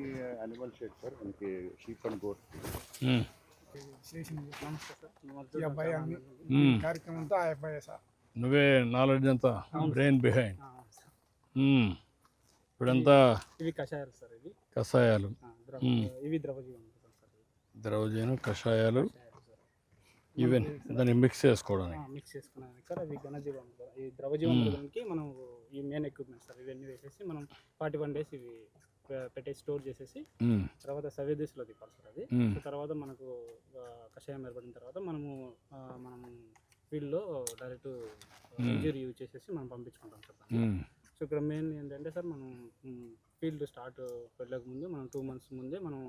Hmm. Animal hmm. Shed sir మనకి sheep and goat నువ్వే knowledge అంతా బ్రెయిన్ బిహైండ్ hmm. ఇప్పుడంతా ఇవి కషాయాలు సార్ ఇవి. కషాయాలు. ఇవి ద్రవజీవం ద్రవజీవం కషాయాలు ఈవెన్ దాన్ని మిక్స్ చేసుకోవడానికి. మిక్స్ చేసుకున్నాను సార్. అవి ఘనజీవం ఈ ద్రవజీవం మనం ఈ మెయిన్ ఎక్విప్మెంట్ సార్. ఇవన్నీ వేసేసి మనం ఫార్టీ వన్ డేస్ ఇవి పె- పెట్టేసి స్టోర్ చేసేసి తర్వాత సవ్య దిశలో తిప్పాలి సార్ అది. తర్వాత మనకు కషాయం ఏర్పడిన తర్వాత మనము మనం ఫీల్డ్లో డైరెక్ట్ ఇంజూరీ యూజ్ చేసేసి మనం పంపించుకుంటాం సార్ సో ఇక్కడ మెయిన్ ఏంటంటే సార్ మనం ఫీల్డ్ స్టార్ట్ వెళ్ళక ముందు మనం టూ మంత్స్ ముందే మనం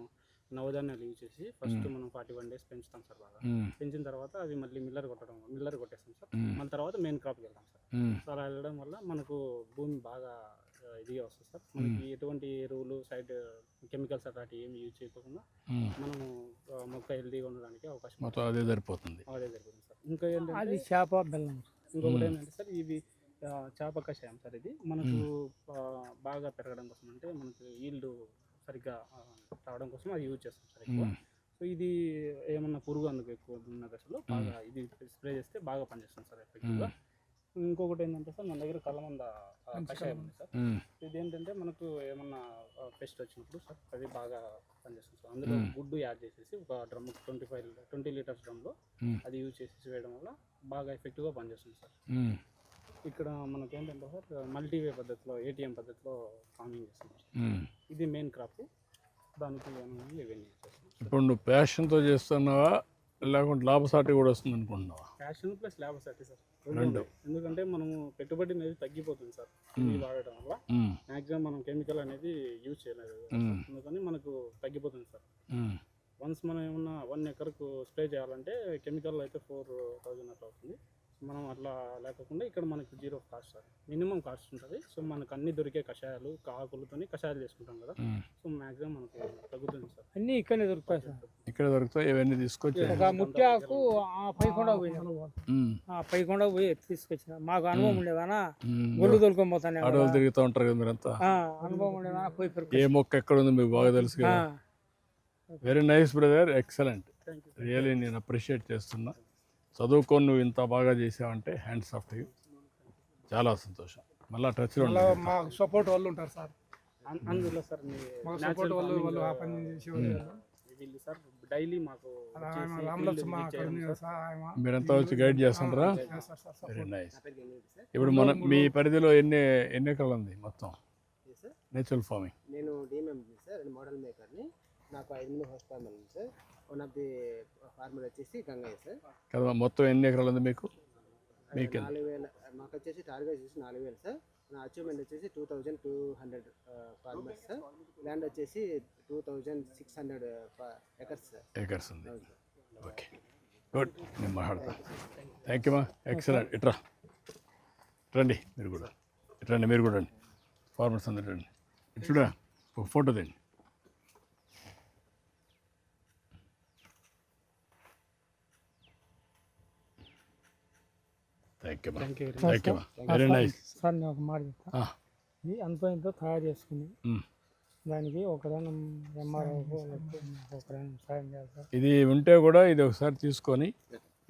నవధాన్యాలు యూజ్ చేసి ఫస్ట్ మనం ఫార్టీ వన్ డేస్ పెంచుతాం సార్ బాగా. పెంచిన తర్వాత అవి మళ్ళీ మిల్లర్ కొట్టడం మిల్లర్ కొట్టేస్తాం సార్. మళ్ళీ తర్వాత మెయిన్ క్రాప్కి వెళ్తాం సార్. సో అలా వెళ్ళడం వల్ల మనకు భూమి బాగా ఇదిగా వస్తుంది సార్. మనకి ఎటువంటి ఎరువులు సైడ్ కెమికల్స్ అట్లాంటి ఏమి యూజ్ చేయకుండా. మనము మొక్క హెల్తీగా ఉండడానికి అవకాశం. మొత్తం అదే సరిపోతుంది. అదే జరుగుతుంది సార్. ఇంకా అది ఏంటంటే చేప బెల్లం. ఇంకొకటి ఏంటంటే సార్ ఇవి చేప కషాయం సార్ ఇది. మనకు బాగా పెరగడం కోసం అంటే మనకు ఈల్డ్ సరిగ్గా రావడం కోసం అది యూజ్ చేస్తాం సార్ ఎక్కువ. సో ఇది ఏమన్నా పురుగు అందుకు ఎక్కువ ఉన్న దశలో బాగా ఇది స్ప్రే చేస్తే బాగా పనిచేస్తుంది సార్ ఎఫెక్టివ్గా ఇంకొకటి ఏంటంటే సార్ మన దగ్గర కలమంద కషాయం ఉంది సార్. ఉమ్, ఇది ఏంటంటే మనకు ఏమన్నా పెస్ట్ వచ్చినప్పుడు సార్ అది బాగా పనిచేస్తుంది సార్. అందులో. గుడ్డు యాడ్ చేసేసి ఒక drum twenty five twenty litres డ్రమ్లో. అది యూజ్ చేసేసి వేయడం వల్ల బాగా ఎఫెక్టివ్గా పనిచేస్తుంది సార్. ఇక్కడ మనకి ఏంటంటే సార్ మల్టీవే పద్ధతిలో ఏటీఎం పద్ధతిలో ఫార్మింగ్ చేస్తున్నాం. ఉమ్. ఇది మెయిన్ క్రాప్. దానికి ఇప్పుడు నువ్వు ప్యాషన్తో చేస్తున్నావా? లేకుంటే లాభసాటి కూడా వస్తుంది అనుకుంటున్నావా ఫ్యాషన్ ప్లస్ సార్ సార్. రెండు. ఎందుకంటే మనము పెట్టుబడి అనేది తగ్గిపోతుంది సార్ వాడటం వల్ల. ఉమ్, మ్యాక్సిమం మనం కెమికల్ అనేది యూజ్ చేయలేదు అందుకని మనకు తగ్గిపోతుంది సార్. వన్స్ మనం ఏమన్నా వన్ ఎకర్కు స్ప్రే చేయాలంటే కెమికల్ అయితే ఫోర్ థౌజండ్ అట్లా అవుతుంది. మనం అట్లా లేకుండా ఇక్కడ మనకు zero cost sir. Minimum cost ఉంటుంది. సో మనకు అన్ని దొరికే కషాయాలు ఆకులతోని కషాయాలు చేసుకుంటాం కదా. సో మ్యాక్సిమం మనకు తగ్గుతుంది సార్. అన్నీ ఇక్కడనే దొరుకుతాయి సార్. ఇక్కడ దొరుకుతాయి ఇవన్నీ తీసుకొచ్చి ఒక ముత్యాకు ఆ పైకొండ పోయినా. ఉమ్, ఆ పైకొండ పోయి ఎత్తి తీసుకొచ్చిన. మాకు అనుభవం ఉండేదానా. ఒళ్ళు తోలుకొని పోతానే అడవులు తిరుగుతూ ఉంటారు కదా మీరంతా. అనుభవం ఉండేదానా? పోయి ఏ మొక్క ఎక్కడ ఉంది మీకు బాగా తెలుసు కదా. Very nice brother excellent thank you really నేను అప్రిషియేట్ చేస్తున్నా. చదువుకొని నువ్వు ఇంత బాగా చేసావంటే హ్యాండ్స్ ఆఫ్ యూ. చాలా సంతోషం. మళ్ళీ టచ్లో మాకు సపోర్ట్ వాళ్ళు ఉంటారు సార్. అన్- అందులో సార్ మీ సపోర్ట్ వాళ్ళు farming, వాళ్ళు ఆ పని చేసే వాళ్ళు వీళ్ళు సార్ డైలీ మాకు మీరంతా వచ్చి గైడ్ చేస్తుంటారా. వెరీ నైస్ ఇప్పుడు మన మీ పరిధిలో ఎన్ని ఎన్ని ఎకరాలు ఉంది మొత్తం? Natural farming. నేను డిఎంఎంజీ సార్ మోడల్ మేకర్ని. నాకు ఐదు మంది హౌస్ ఫార్మర్ ఉంది sir. One of the farmer వచ్చేసి గంగయ్య సార్. కదా మొత్తం ఎన్ని ఎకరాలు ఉంది మీకు? మీకు? నాలుగు వేల మాకు వచ్చేసి టార్గెట్ వచ్చేసి నాలుగు వేలు సార్. నా అచీవ్మెంట్ వచ్చేసి two thousand two hundred farmers sir. Land వచ్చేసి two thousand six hundred acres sir. Acres ఉంది. ఓకే గుడ్ నేను మాట్లాడతా. థ్యాంక్ యూ మా ఎక్సలెంట్ ఇట్రా. రండి మీరు కూడా. ఇటు రండి మీరు కూడా రండి. ఫార్మర్స్ అందరు రండి. ఇటు చూడా ఒక ఫోటో తెండి. Thank you thank you very nice sir నేను ఒక మాట చెప్తా. ఇది అంతో తయారు చేసుకుని. దానికి ఒకరైనా ఎంఆర్ఓ సాయం ఇది ఉంటే కూడా ఇది ఒకసారి తీసుకొని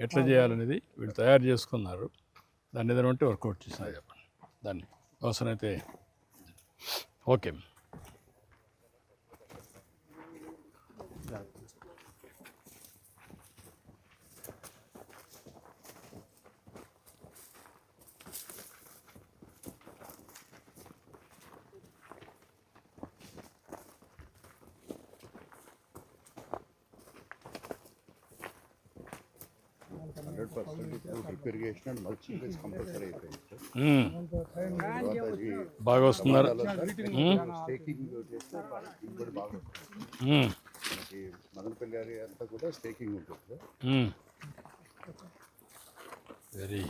ఎట్లా చేయాలనేది వీళ్ళు తయారు చేసుకున్నారు. దాన్ని ఏదైనా ఉంటే వర్కౌట్ చేసినా చెప్పండి. దాన్ని అవసరమైతే. Okay. Hundred percent irrigation and mulching is compulsory అయిపోయింది సార్. బాగా వస్తున్నారు. స్టేకింగ్ చేస్తే దిగుబడి బాగా. మనకి మదనపల్లి అంతా కూడా స్టేకింగ్ ఉంటుంది సార్. వెరీ.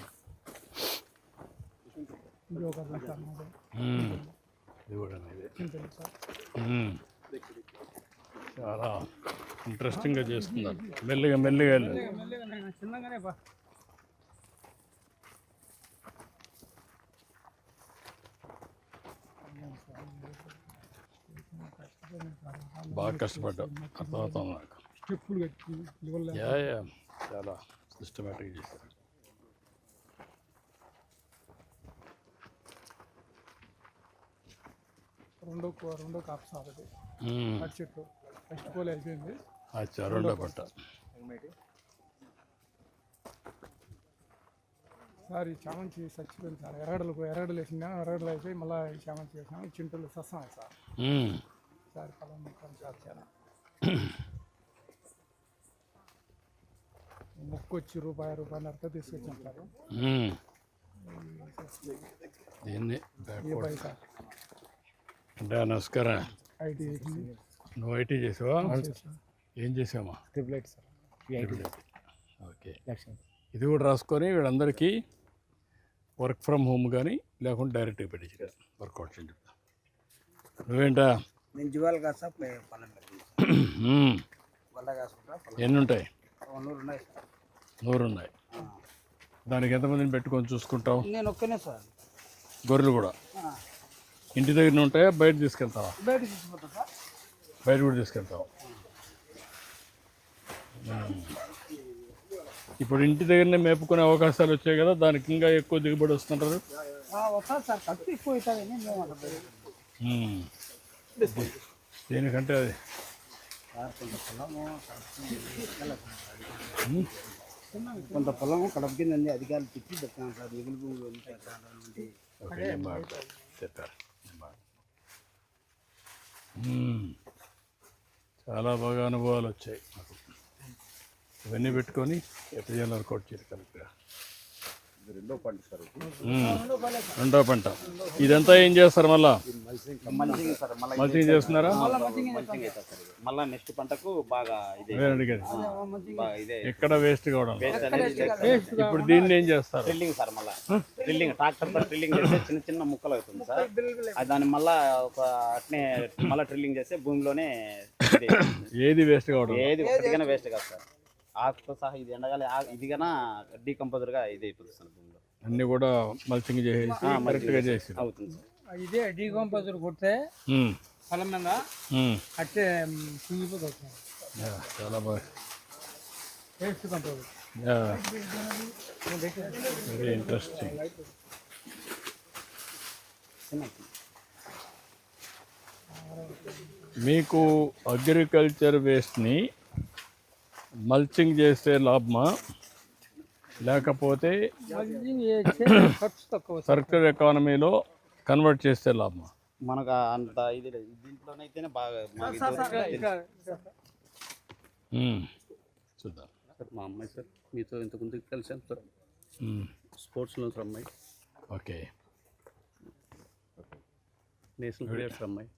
ఇది కూడా చాలా ఇంట్రెస్టింగ్గా చేస్తున్నారు. మెల్లిగా మెల్లిగా వెళ్ళండి బాగా కష్టపడ్డావు. అర్థమవుతుంది నాకు. యా యా చాలా సిస్టమేటిక్ చేశారు. రెండో రెండో కాపు సార్ అది. మ్మ్. అటు చెట్టు. ఫస్ట్ పోల్ అయిపోయింది అచ్చా రెండో పట్ట సార్ ఈ చామంతి చచ్చిపోయింది సార్. ఎర్రగడలకు ఎర్రగడలు వేసిందా ఎర్రగడలు అయిపోయి మళ్ళీ ఈ చామంతి వేసినాం. ఈ చింతలు సస్తాం సార్. సార్ పొలం సార్ చాలా మొక్కు వచ్చి రూపాయి రూపాయన్నరతో తీసుకొచ్చాం సార్. దీన్ని అంటే నమస్కారం. ఐటీ నువ్వు ఐటీ చేసావా? ఏం చేసావమ్మా? Triplet sir. ఓకే. ఇది కూడా రాసుకొని వీళ్ళందరికీ వర్క్ ఫ్రమ్ హోమ్ కానీ లేకుంటే డైరెక్ట్గా పెట్టించు వర్కౌట్ చేయండి. నువ్వేంటా? నేను ఎన్ని ఉంటాయి? నూరు ఉన్నాయి దానికి ఎంతమందిని పెట్టుకొని చూసుకుంటావు? నేను ఒక్కనే సార్. గొర్రెలు కూడా. ఇంటి దగ్గర ఉంటాయా? బయట తీసుకెళ్తావా? బయట సార్. బయట కూడా తీసుకెళ్తావు మ్మ్. ఇప్పుడు ఇంటి దగ్గరనే మేపుకునే అవకాశాలు వచ్చాయి కదా దానికి ఇంకా ఎక్కువ దిగుబడి వస్తుంటారు. దేనికంటే అది కొంత పొలము కడప కింద అధికారులు తిప్పి పెట్టాను సార్ మిగులు భూములు. చెప్పారు. చాలా బాగా అనుభవాలు వచ్చాయి నాకు ఇవన్నీ పెట్టుకొని ఎప్పుడు చేయాలనుకోవచ్చు కరెక్ట్గా. రెండో పంట సార్. రెండో పంట. ఇదంతా ఏం చేస్తారు మళ్ళా? మల్చింగ్ సార్ మళ్ళీ మల్చింగ్ చేస్తున్నారా. మళ్ళా నెక్స్ట్ పంటకు బాగా ఎక్కడ వేస్ట్ కావడం వేస్ట్ అనేది ఇప్పుడు దీన్ని ఏం చేస్తారు? డ్రిల్లింగ్ సార్ మళ్ళా డ్రిల్లింగ్ ట్రాక్టర్తో డ్రిల్లింగ్ చేస్తే చిన్న చిన్న ముక్కలు అవుతుంది సార్. దాన్ని మళ్ళా ఒక అట్నే మళ్ళా డ్రిల్లింగ్ చేస్తే భూమిలోనే ఇది. ఏది వేస్ట్ కావడం ఏది వేస్ట్ కాదు సార్. ఆకుతో సహా ఇది ఎండగాలి ఆ- ఇది కన్నా డీకంపోజర్గా ఇది అయిపోతుంది సార్ భూమిలో. అన్ని కూడా మల్చింగ్ చేసి కరెక్ట్గా చేసి అవుతుంది ఇదే డీకంపోజర్ కొడితే. పొలం మీద. అట్టే కుంగిపోతుంది సార్. యా, చాలా బాగా. Waste composer. Yeah. Very interesting మీకు అగ్రికల్చర్ వేస్ట్ని మల్చింగ్ చేస్తే లాభమా? లేకపోతే ఖర్చు తక్కువ సార్ సర్క్యులర్ ఎకానమీలో కన్వర్ట్ చేస్తే లాభమా? మనకు అంత ఇది లేదు. దీంట్లోనైతేనే బాగా. చూద్దాం. సార్ మా అమ్మాయి సార్ మీతో ఇంతకుముందు కలిసాం సార్. స్పోర్ట్స్లో సార్ అమ్మాయి. ఓకే. నేషనల్ ప్లేయర్ సార్ అమ్మాయి.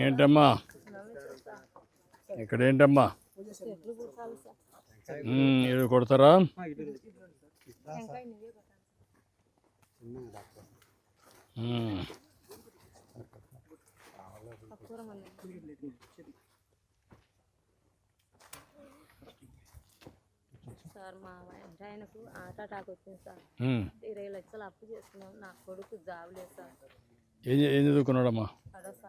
ఏంటమ్మా ఇక్కడ ఏంటమ్మా? మ్మ్. ఇది కొడతారా. సార్ మా ఆయనకు హార్ట్ అటాక్ వచ్చింది సార్. ఇరవై లక్షలు అప్పు చేసుకున్నాం. నా కొడుకు జాబ్ లేదు సార్. ఏం ఏం చదువుకున్నాడమ్మా? అదో సార్.